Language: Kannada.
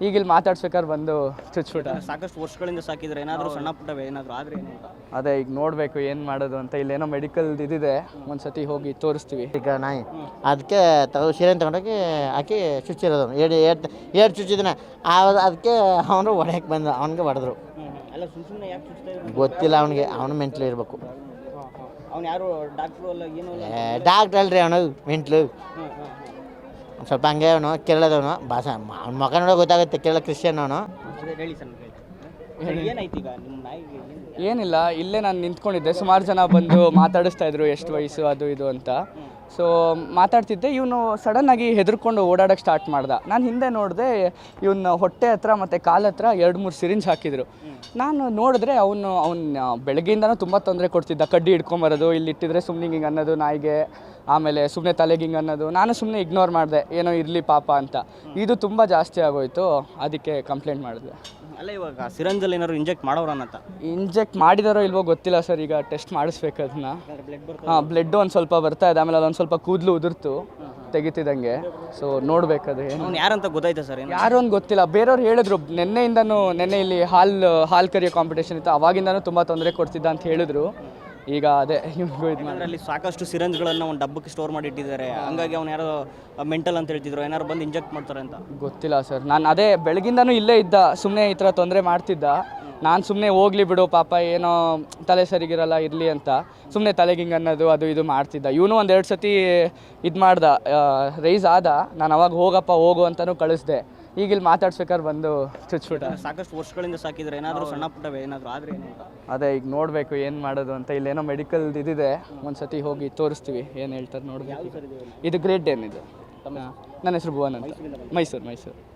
ಈಗ ಇಲ್ಲಿ ಮಾತಾಡ್ಸ್ಬೇಕಾದ್ರೆ ಬಂದು ಚುಚ್ಚುಟ ಸಾಕಷ್ಟು ವರ್ಷಗಳಿಂದ ಸಾಕಿದ್ರೆ ಏನಾದರೂ ಸಣ್ಣ ಪುಟ್ಟ ಏನಾದರೂ ಆದರೆ ಏನು ಅಂತ ಅದೇ ಈಗ ನೋಡಬೇಕು ಏನು ಮಾಡೋದು ಅಂತ. ಇಲ್ಲೇನೋ ಮೆಡಿಕಲ್ ಇದಿದೆ. ಒಂದ್ಸತಿ ಹೋಗಿ ತೋರಿಸ್ತೀವಿ. ಈಗ ನಾಯಿ ಅದಕ್ಕೆ ತಗೋ ಸೀರೆ ತಗೊಂಡೋಗಿ ಹಾಕಿ ಚುಚ್ಚಿರೋದು. ಎರಡು ಎರಡು ಏಡ್ ಚುಚ್ಚಿದನ. ಅದಕ್ಕೆ ಅವನು ಹೊಡೆಯಕ್ಕೆ ಬಂದ ಅವನಿಗೆ ಹೊಡೆದ್ರು. ಅಲ್ಲ ಸುಮ್ಮನೆ ಸುಮ್ಮನೆ ಯಾಕೆ ಚುಚ್ತಾ ಇದ್ರು ಗೊತ್ತಿಲ್ಲ ಅವನಿಗೆ ಅವನು ಮೆಂಟ್ಲಿ ಇರಬೇಕು. ಅವನು ಯಾರು ಡಾಕ್ಟ್ರು ಅಲ್ಲ ಏನು ಅಲ್ಲ? ಡಾಕ್ಟ್ರ್ ಅಲ್ರಿ ಅವನು ಮೆಂಟ್ಲು. ಸ್ವಲ್ಪ ಹಂಗೆ ಅವನು ಕೇರಳದವನು ಭಾಷೆ ಅವ್ನ ಮಗ ನೋಡೋ ಗೊತ್ತಾಗುತ್ತೆ ಕೇರಳ ಕ್ರಿಶ್ಚಿಯನ್ ಅವನು. ಏನಿಲ್ಲ, ಇಲ್ಲೇ ನಾನು ನಿಂತ್ಕೊಂಡಿದ್ದೆ. ಸುಮಾರು ಜನ ಬಂದು ಮಾತಾಡಿಸ್ತಾ ಇದ್ರು, ಎಷ್ಟು ವಯಸ್ಸು, ಅದು ಇದು ಅಂತ. ಸೊ ಮಾತಾಡ್ತಿದ್ದೆ, ಇವನು ಸಡನ್ನಾಗಿ ಹೆದರ್ಕೊಂಡು ಓಡಾಡೋಕ್ಕೆ ಸ್ಟಾರ್ಟ್ ಮಾಡ್ದ. ನಾನು ಹಿಂದೆ ನೋಡಿದೆ ಇವನ್ನ ಹೊಟ್ಟೆ ಹತ್ರ ಮತ್ತು ಕಾಲ ಹತ್ರ ಎರಡು ಮೂರು ಸಿರಿಂಜ್ ಹಾಕಿದ್ರು. ನಾನು ನೋಡಿದ್ರೆ ಅವನು, ಅವ್ನು ಬೆಳಗ್ಗೆಯಿಂದನೂ ತುಂಬ ತೊಂದರೆ ಕೊಡ್ತಿದ್ದ. ಕಡ್ಡಿ ಹಿಡ್ಕೊಂಬರೋದು ಇಲ್ಲಿ ಇಟ್ಟಿದ್ರೆ ಸುಮ್ಮನೆ ಹಿಂಗೆ ಅನ್ನೋದು, ನಾಯಿಗೆ. ಆಮೇಲೆ ಸುಮ್ಮನೆ ತಲೆಗಿಂಗ್ ಅನ್ನೋದು. ನಾನು ಸುಮ್ಮನೆ ಇಗ್ನೋರ್ ಮಾಡಿದೆ. ಏನೋ ಇರಲಿ ಪಾಪ ಅಂತ. ಇದು ತುಂಬ ಜಾಸ್ತಿ ಆಗೋಯ್ತು. ಅದಕ್ಕೆ ಕಂಪ್ಲೇಂಟ್ ಮಾಡಿದೆ. ಅಲ್ಲ ಇವಾಗ ಸಿರಂಜಲ್ಲಿ ಏನಾದ್ರು ಇಂಜೆಕ್ಟ್ ಮಾಡೋರನ್ನತ್ತ ಇಂಜೆಕ್ಟ್ ಮಾಡಿದಾರೋ ಇಲ್ವೋ ಗೊತ್ತಿಲ್ಲ ಸರ್. ಈಗ ಟೆಸ್ಟ್ ಮಾಡಿಸ್ಬೇಕು ಅದನ್ನ. ಹಾಂ ಬ್ಲಡ್ ಒಂದು ಸ್ವಲ್ಪ ಬರ್ತಾ ಇದೆ. ಆಮೇಲೆ ಅದೊಂದು ಸ್ವಲ್ಪ ಕೂದಲು ಉದುರ್ತು. ತೆಗಿತಿದ್ದಂಗೆ. ಸೊ ನೋಡ್ಬೇಕದು ಏನು. ಅವ್ನು ಯಾರಂತ ಗೊತ್ತಾಯ್ತಾ ಸರ್ ಏನು? ಯಾರು ಅಂತ ಗೊತ್ತಿಲ್ಲ. ಬೇರೆಯವ್ರು ಹೇಳಿದ್ರು. ನಿನ್ನೆಯಿಂದನೂ ನೆನ್ನೆ ಇಲ್ಲಿ ಹಾಲ್ ಹಾಲ್ ಕರಿಯೋ ಕಾಂಪಿಟೇಷನ್ ಇತ್ತು. ಅವಾಗಿಂದನೂ ತುಂಬ ತೊಂದರೆ ಕೊಡ್ತಿದ್ದ ಅಂತ ಹೇಳಿದ್ರು. ಈಗ ಅದೇ ಇವ್ರಿಗೂ ಇದು ಸಾಕಷ್ಟು ಸಿರಂಜ್ಗಳನ್ನು ಒಂದು ಡಬ್ಬಕ್ಕೆ ಸ್ಟೋರ್ ಮಾಡಿ ಇಟ್ಟಿದ್ದಾರೆ. ಹಂಗಾಗಿ ಅವ್ನು ಯಾರೋ ಮೆಂಟಲ್ ಅಂತ ಹೇಳ್ತಿದ್ರು. ಏನಾರು ಬಂದು ಇಂಜೆಕ್ಟ್ ಮಾಡ್ತಾರೆ ಅಂತ. ಗೊತ್ತಿಲ್ಲ ಸರ್. ನಾನು ಅದೇ ಬೆಳಗಿಂದನೂ ಇಲ್ಲೇ ಇದ್ದ. ಸುಮ್ಮನೆ ಈ ಥರ ತೊಂದರೆ ಮಾಡ್ತಿದ್ದ. ನಾನು ಸುಮ್ಮನೆ ಹೋಗ್ಲಿ ಬಿಡು ಪಾಪ ಏನೋ ತಲೆ ಸರಿಗಿರಲ್ಲ ಇರಲಿ ಅಂತ. ಸುಮ್ಮನೆ ತಲೆಗೆ ಹಿಂಗೆ ಅನ್ನೋದು ಅದು ಇದು ಮಾಡ್ತಿದ್ದ. ಇವನು ಒಂದೆರಡು ಸತಿ ಇದು ಮಾಡ್ದ. ರೈಸ್ ಆದ. ನಾನು ಅವಾಗ ಹೋಗಪ್ಪ ಹೋಗು ಅಂತಲೂ ಕಳಿಸ್ದೆ. ಈಗ ಇಲ್ಲಿ ಮಾತಾಡ್ಸ್ಬೇಕಾದ್ರೆ ಬಂದು ಚುಚ್ಬಿಟ್ಟ. ಸಾಕಷ್ಟು ವರ್ಷಗಳಿಂದ ಸಾಕಿದ್ರೆ ಏನಾದರೂ ಸಣ್ಣ ಪುಟ್ಟ ಏನಾದರೂ ಆದರೆ ಏನು ಅಂತ? ಅದೇ ಈಗ ನೋಡಬೇಕು ಏನು ಮಾಡೋದು ಅಂತ. ಇಲ್ಲೇನೋ ಮೆಡಿಕಲ್ ಇದಿದೆ. ಒಂದ್ಸತಿ ಹೋಗಿ ತೋರಿಸ್ತೀವಿ ಏನು ಹೇಳ್ತಾರೆ ನೋಡಬೇಕು. ಇದು? ಗ್ರೇಟ್ ಡೇನ್ ಇದು. ನನ್ನ ಹೆಸರು ಭುವನ್ ಅಂತ. ಮೈಸೂರು ಮೈಸೂರು.